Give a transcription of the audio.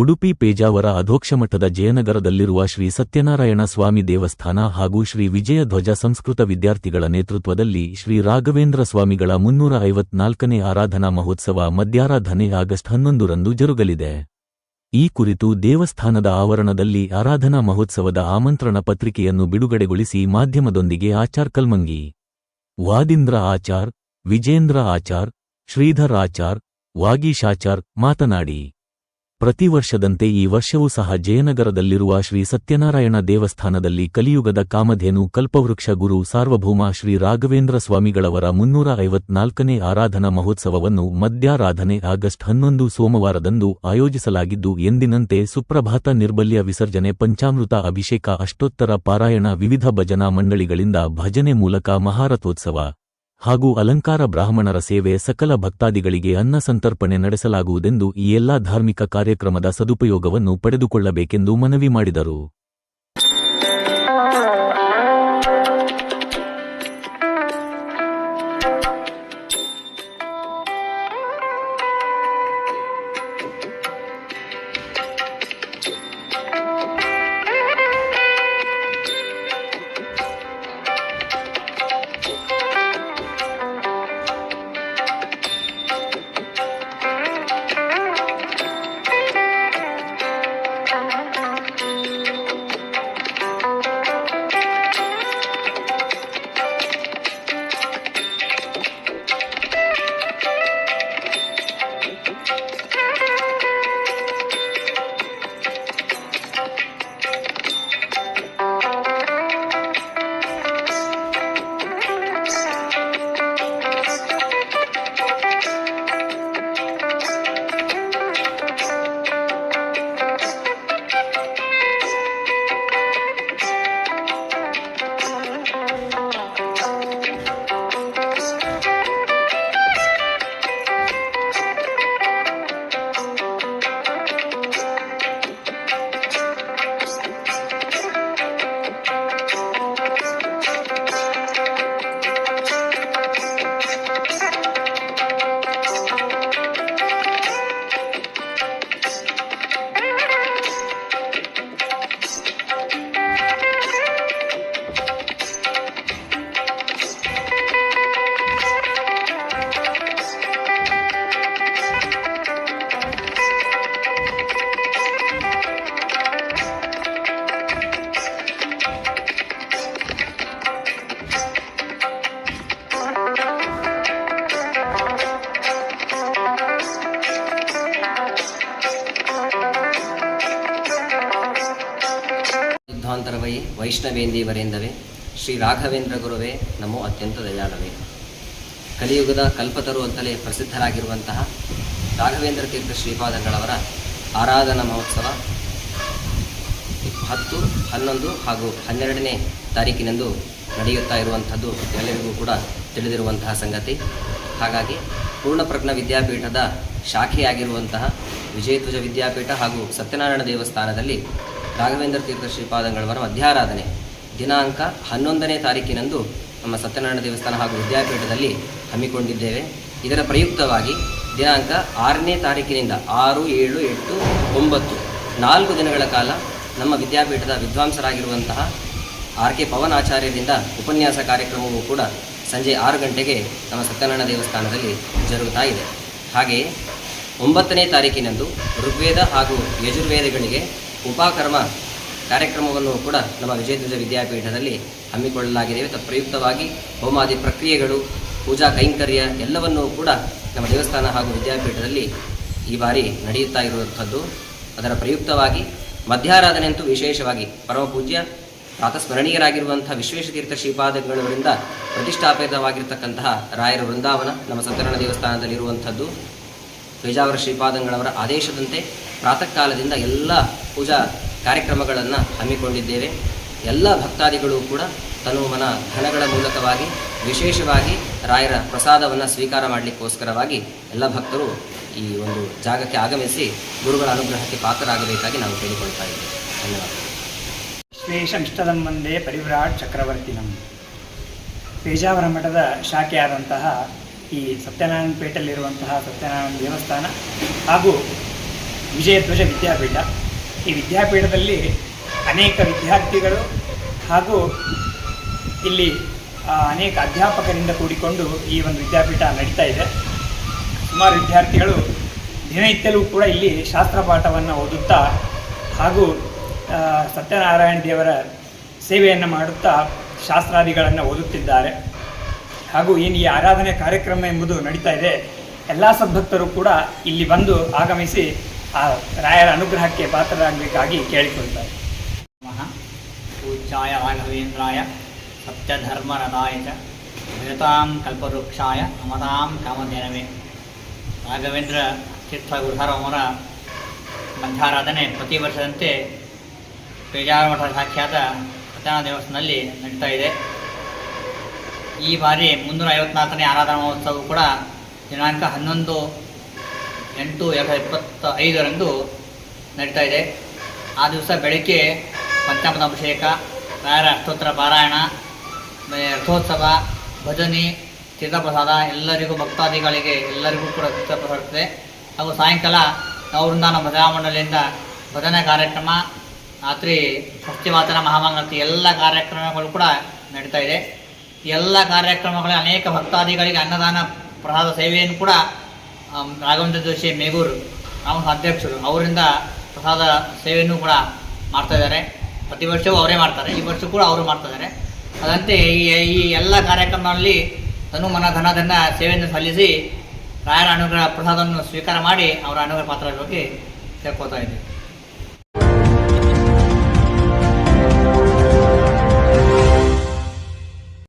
ಉಡುಪಿ ಪೇಜಾವರ ಅಧೋಕ್ಷಮಠದ ಜಯನಗರದಲ್ಲಿರುವ ಶ್ರೀ ಸತ್ಯನಾರಾಯಣ ಸ್ವಾಮಿ ದೇವಸ್ಥಾನ ಹಾಗೂ ಶ್ರೀ ವಿಜಯಧ್ವಜ ಸಂಸ್ಕೃತ ವಿದ್ಯಾರ್ಥಿಗಳ ನೇತೃತ್ವದಲ್ಲಿ ಶ್ರೀ ರಾಘವೇಂದ್ರ ಸ್ವಾಮಿಗಳ ಮುನ್ನೂರ ಐವತ್ನಾಲ್ಕನೇ ಆರಾಧನಾ ಮಹೋತ್ಸವ ಮಧ್ಯಾರಾಧನೆ ಆಗಸ್ಟ್ ಹನ್ನೊಂದರಂದು ಜರುಗಲಿದೆ. ಈ ಕುರಿತು ದೇವಸ್ಥಾನದ ಆವರಣದಲ್ಲಿ ಆರಾಧನಾ ಮಹೋತ್ಸವದ ಆಮಂತ್ರಣ ಪತ್ರಿಕೆಯನ್ನು ಬಿಡುಗಡೆಗೊಳಿಸಿ ಮಾಧ್ಯಮದೊಂದಿಗೆ ಆಚಾರ್ ಕಲ್ಮಂಗಿ. ವಾದಿಂದ್ರ ಆಚಾರ್, ವಿಜೇಂದ್ರ ಆಚಾರ್, ಶ್ರೀಧರ್ ಆಚಾರ್ ವಾಗೀಶಾಚಾರ್ ಮಾತನಾಡಿ. ಪ್ರತಿ ವರ್ಷದಂತೆ ಈ ವರ್ಷವೂ ಸಹ ಜಯನಗರದಲ್ಲಿರುವ ಶ್ರೀ ಸತ್ಯನಾರಾಯಣ ದೇವಸ್ಥಾನದಲ್ಲಿ ಕಲಿಯುಗದ ಕಾಮಧೇನು ಕಲ್ಪವೃಕ್ಷ ಗುರು ಸಾರ್ವಭೌಮ ಶ್ರೀ ರಾಘವೇಂದ್ರ ಸ್ವಾಮಿಗಳವರ ಮುನ್ನೂರ ಐವತ್ನಾಲ್ಕನೇ ಆರಾಧನಾ ಮಹೋತ್ಸವವನ್ನು ಮಧ್ಯಾರಾಧನೆ ಆಗಸ್ಟ್ ಹನ್ನೊಂದು ಸೋಮವಾರದಂದು ಆಯೋಜಿಸಲಾಗಿದ್ದು, ಎಂದಿನಂತೆ ಸುಪ್ರಭಾತ ನಿರ್ಬಲ್ಯ ವಿಸರ್ಜನೆ, ಪಂಚಾಮೃತ ಅಭಿಷೇಕ, ಅಷ್ಟೋತ್ತರ ಪಾರಾಯಣ ವಿವಿಧ ಭಜನಾ ಮಂಡಳಿಗಳಿಂದ ಭಜನೆ ಮೂಲಕ ಮಹಾರಥೋತ್ಸವ ಹಾಗೂ ಅಲಂಕಾರ ಬ್ರಾಹ್ಮಣರ ಸೇವೆ ಸಕಲ ಭಕ್ತಾದಿಗಳಿಗೆ ಅನ್ನ ಸಂತರ್ಪಣೆ ನಡೆಸಲಾಗುವುದೆಂದು ಈ ಎಲ್ಲಾ ಧಾರ್ಮಿಕ ಕಾರ್ಯಕ್ರಮದ ಸದುಪಯೋಗವನ್ನು ಪಡೆದುಕೊಳ್ಳಬೇಕೆಂದು ಮನವಿ ಮಾಡಿದರು. ಯುದ್ಧಾಂತರವೈ ವೈಷ್ಣವೇಂದೀವರೆಂದವೇ ಶ್ರೀ ರಾಘವೇಂದ್ರ ಗುರುವೇ ನಮೋ ಅತ್ಯಂತ ದಯಾಳವೇ. ಕಲಿಯುಗದ ಕಲ್ಪತರು ಅಂತಲೇ ಪ್ರಸಿದ್ಧರಾಗಿರುವಂತಹ ರಾಘವೇಂದ್ರ ತೀರ್ಥ ಶ್ರೀಪಾದಗಳವರ ಆರಾಧನಾ ಮಹೋತ್ಸವ ಹತ್ತು, ಹನ್ನೊಂದು ಹಾಗೂ ಹನ್ನೆರಡನೇ ತಾರೀಕಿನಂದು ನಡೆಯುತ್ತಾ ಇರುವಂಥದ್ದು ಎಲ್ಲರಿಗೂ ಕೂಡ ತಿಳಿದಿರುವಂತಹ ಸಂಗತಿ. ಹಾಗಾಗಿ ಪೂರ್ಣಪ್ರಜ್ಞ ವಿದ್ಯಾಪೀಠದ ಶಾಖೆಯಾಗಿರುವಂತಹ ವಿಜಯಧ್ವಜ ವಿದ್ಯಾಪೀಠ ಹಾಗೂ ಸತ್ಯನಾರಾಯಣ ದೇವಸ್ಥಾನದಲ್ಲಿ ರಾಘವೇಂದ್ರ ತೀರ್ಥ ಶ್ರೀಪಾದಂಗಳವರ ಮಧ್ಯಾರಾಧನೆ ದಿನಾಂಕ ಹನ್ನೊಂದನೇ ತಾರೀಕಿನಂದು ನಮ್ಮ ಸತ್ಯನಾರಾಯಣ ದೇವಸ್ಥಾನ ಹಾಗೂ ವಿದ್ಯಾಪೀಠದಲ್ಲಿ ಹಮ್ಮಿಕೊಂಡಿದ್ದೇವೆ. ಇದರ ಪ್ರಯುಕ್ತವಾಗಿ ದಿನಾಂಕ ಆರನೇ ತಾರೀಕಿನಿಂದ ಆರು, ಏಳು, ಎಂಟು, ಒಂಬತ್ತು. ನಾಲ್ಕು ದಿನಗಳ ಕಾಲ ನಮ್ಮ ವಿದ್ಯಾಪೀಠದ ವಿದ್ವಾಂಸರಾಗಿರುವಂತಹ ಆರ್ ಕೆ ಪವನ್ ಆಚಾರ್ಯರಿಂದ ಉಪನ್ಯಾಸ ಕಾರ್ಯಕ್ರಮವೂ ಕೂಡ ಸಂಜೆ ಆರು ಗಂಟೆಗೆ ನಮ್ಮ ಸತ್ಯನಾರಾಯಣ ದೇವಸ್ಥಾನದಲ್ಲಿ ಜರುಗುತ್ತಾ ಇದೆ. ಹಾಗೆಯೇ ಒಂಬತ್ತನೇ ತಾರೀಕಿನಂದು ಋಗ್ವೇದ ಹಾಗೂ ಯಜುರ್ವೇದಗಳಿಗೆ ಉಪಕರ್ಮ ಕಾರ್ಯಕ್ರಮವನ್ನು ಕೂಡ ನಮ್ಮ ವಿಜಯಧ್ವಜ ವಿದ್ಯಾಪೀಠದಲ್ಲಿ ಹಮ್ಮಿಕೊಳ್ಳಲಾಗಿದೆ. ತತ್ಪ್ರಯುಕ್ತವಾಗಿ ಹೋಮಾದಿ ಪ್ರಕ್ರಿಯೆಗಳು, ಪೂಜಾ ಕೈಂಕರ್ಯ ಎಲ್ಲವನ್ನೂ ಕೂಡ ನಮ್ಮ ದೇವಸ್ಥಾನ ಹಾಗೂ ವಿದ್ಯಾಪೀಠದಲ್ಲಿ ಈ ಬಾರಿ ನಡೆಯುತ್ತಾ ಇರುವಂಥದ್ದು. ಅದರ ಪ್ರಯುಕ್ತವಾಗಿ ಮಧ್ಯಾರಾಧನೆ ಅಂತೂ ವಿಶೇಷವಾಗಿ ಪರಮಪೂಜ್ಯ ಪ್ರಾತಸ್ಮರಣೀಯರಾಗಿರುವಂಥ ವಿಶ್ವೇಶತೀರ್ಥ ಶ್ರೀಪಾದಗಳವರಿಂದ ಪ್ರತಿಷ್ಠಾಪಿತವಾಗಿರ್ತಕ್ಕಂತಹ ರಾಯರ ವೃಂದಾವನ ನಮ್ಮ ಸಂತರಣ ದೇವಸ್ಥಾನದಲ್ಲಿರುವಂಥದ್ದು. ಪೇಜಾವರ ಶ್ರೀಪಾದಂಗಳವರ ಆದೇಶದಂತೆ ಪ್ರಾತಃ ಕಾಲದಿಂದ ಎಲ್ಲ ಪೂಜಾ ಕಾರ್ಯಕ್ರಮಗಳನ್ನು ಹಮ್ಮಿಕೊಂಡಿದ್ದೇವೆ. ಎಲ್ಲ ಭಕ್ತಾದಿಗಳು ಕೂಡ ತನು ಮನ ಘನಗಳ ಮೂಲಕವಾಗಿ, ವಿಶೇಷವಾಗಿ ರಾಯರ ಪ್ರಸಾದವನ್ನು ಸ್ವೀಕಾರ ಮಾಡಲಿಕ್ಕೋಸ್ಕರವಾಗಿ ಎಲ್ಲ ಭಕ್ತರು ಈ ಒಂದು ಜಾಗಕ್ಕೆ ಆಗಮಿಸಿ ಗುರುಗಳ ಅನುಗ್ರಹಕ್ಕೆ ಪಾತ್ರರಾಗಬೇಕಾಗಿ ನಾವು ಕೇಳಿಕೊಳ್ತಾ ಇದ್ದೇವೆ. ಧನ್ಯವಾದ. ಶ್ವೇಷಮಿಷ್ಟದಂ ಒಂದೇ ಪರಿವ್ರಾಟ್ ನಮ್ಮ ಪೇಜಾವರ ಮಠದ ಶಾಖೆಯಾದಂತಹ ಈ ಸತ್ಯನಾರಾಯಣ ಪೇಟೆಯಲ್ಲಿರುವಂತಹ ಸತ್ಯನಾರಾಯಣ ದೇವಸ್ಥಾನ ಹಾಗೂ ವಿಜಯಧ್ವಜ ವಿದ್ಯಾಪೀಠ. ಈ ವಿದ್ಯಾಪೀಠದಲ್ಲಿ ಅನೇಕ ವಿದ್ಯಾರ್ಥಿಗಳು ಹಾಗೂ ಇಲ್ಲಿ ಅನೇಕ ಅಧ್ಯಾಪಕರಿಂದ ಕೂಡಿಕೊಂಡು ಈ ಒಂದು ವಿದ್ಯಾಪೀಠ ನಡೀತಾ ಇದೆ. ಸುಮಾರು ವಿದ್ಯಾರ್ಥಿಗಳು ದಿನನಿತ್ಯಲೂ ಕೂಡ ಇಲ್ಲಿ ಶಾಸ್ತ್ರ ಪಾಠವನ್ನು ಓದುತ್ತಾ ಹಾಗೂ ಸತ್ಯನಾರಾಯಣ ದೇವರ ಸೇವೆಯನ್ನು ಮಾಡುತ್ತಾ ಶಾಸ್ತ್ರಾದಿಗಳನ್ನು ಓದುತ್ತಿದ್ದಾರೆ. ಹಾಗೂ ಏನು ಈ ಆರಾಧನೆ ಕಾರ್ಯಕ್ರಮ ಎಂಬುದು ನಡೀತಾ ಇದೆ. ಎಲ್ಲ ಸದ್ಭಕ್ತರು ಕೂಡ ಇಲ್ಲಿ ಬಂದು ಆಗಮಿಸಿ ಆ ರಾಯರ ಅನುಗ್ರಹಕ್ಕೆ ಪಾತ್ರರಾಗಬೇಕಾಗಿ ಕೇಳಿಕೊಳ್ತಾರೆ. ನಮಃ. ಪೂಜ್ಯಾಯ ರಾಘವೇಂದ್ರಾಯ ಸತ್ಯಧರ್ಮರದಾಯ ಚ ಭಯತಾಂ ಕಲ್ಪವೃಕ್ಷಾಯ ಅಮತಾಂ ಕಾಮಧೇನವೇ. ರಾಘವೇಂದ್ರ ತೀರ್ಥ ಗುರುಸಾರ್ವಮರ ಮಧ್ಯಾರಾಧನೆ ಪ್ರತಿ ವರ್ಷದಂತೆ ಪೇಜಾರ ಮಠ ಸಾಖ್ಯಾತ ಪ್ರಧಾನ ದೇವಸ್ಥಾನದಲ್ಲಿ ನಡೀತಾ ಇದೆ. ಈ ಬಾರಿ ಮುನ್ನೂರ ಐವತ್ನಾಲ್ಕನೇ ಆರಾಧನಾ ಮಹೋತ್ಸವ ಕೂಡ ದಿನಾಂಕ ಹನ್ನೊಂದು ಎಂಟು, ಎರಡು ಇಪ್ಪತ್ತ ಐದರಂದು ನಡೀತಾ ಇದೆ ಆ ದಿವಸ ಬೆಳಗ್ಗೆ ಪಂಚಾಮೃತ ಅಭಿಷೇಕ ರಾಯರ ಅಷ್ಟೋತ್ತರ ಪಾರಾಯಣ ರಥೋತ್ಸವ, ಭಜನೆ, ತೀರ್ಥಪ್ರಸಾದ ಎಲ್ಲರಿಗೂ ಭಕ್ತಾದಿಗಳಿಗೆ ಎಲ್ಲರಿಗೂ ಕೂಡ ತೀರ್ಥಪ್ರಸಾದ ಹಾಗೂ ಸಾಯಂಕಾಲ ನವೃಂದಾನ ಭಜನಾ ಭಜನೆ ಕಾರ್ಯಕ್ರಮ, ರಾತ್ರಿ ಸತ್ಯವಾಚನ ಮಹಾಮಂಗಳತಿ ಎಲ್ಲ ಕಾರ್ಯಕ್ರಮಗಳು ಕೂಡ ನಡೀತಾ ಇದೆ ಎಲ್ಲ ಕಾರ್ಯಕ್ರಮಗಳ ಅನೇಕ ಭಕ್ತಾದಿಗಳಿಗೆ ಅನ್ನದಾನ, ಪ್ರಸಾದ ಸೇವೆಯನ್ನು ಕೂಡ ರಾಘವೇಂದ್ರ ಜೋಶಿ ಮೇಗೂರು ನಮ್ಮ ಅಧ್ಯಕ್ಷರು, ಅವರಿಂದ ಪ್ರಸಾದ ಸೇವೆಯನ್ನು ಕೂಡ ಮಾಡ್ತಾ ಇದ್ದಾರೆ. ಪ್ರತಿ ವರ್ಷವೂ ಅವರೇ ಮಾಡ್ತಾರೆ. ಈ ವರ್ಷ ಕೂಡ ಅವರು ಮಾಡ್ತಾ ಇದ್ದಾರೆ. ಅದಂತೆ ಈ ಈ ಎಲ್ಲ ಕಾರ್ಯಕ್ರಮಗಳಲ್ಲಿ ತನು ಮನ ಧನದನ್ನ ಸೇವೆಯನ್ನು ಸಲ್ಲಿಸಿ ರಾಯರ ಅನುಗ್ರಹ ಪ್ರಸಾದವನ್ನು ಸ್ವೀಕಾರ ಮಾಡಿ ಅವರ ಅನುಗ್ರಹ ಪಾತ್ರವಾಗಿ ಸೇರ್ಕೋತಾ ಇದ್ದೀವಿ.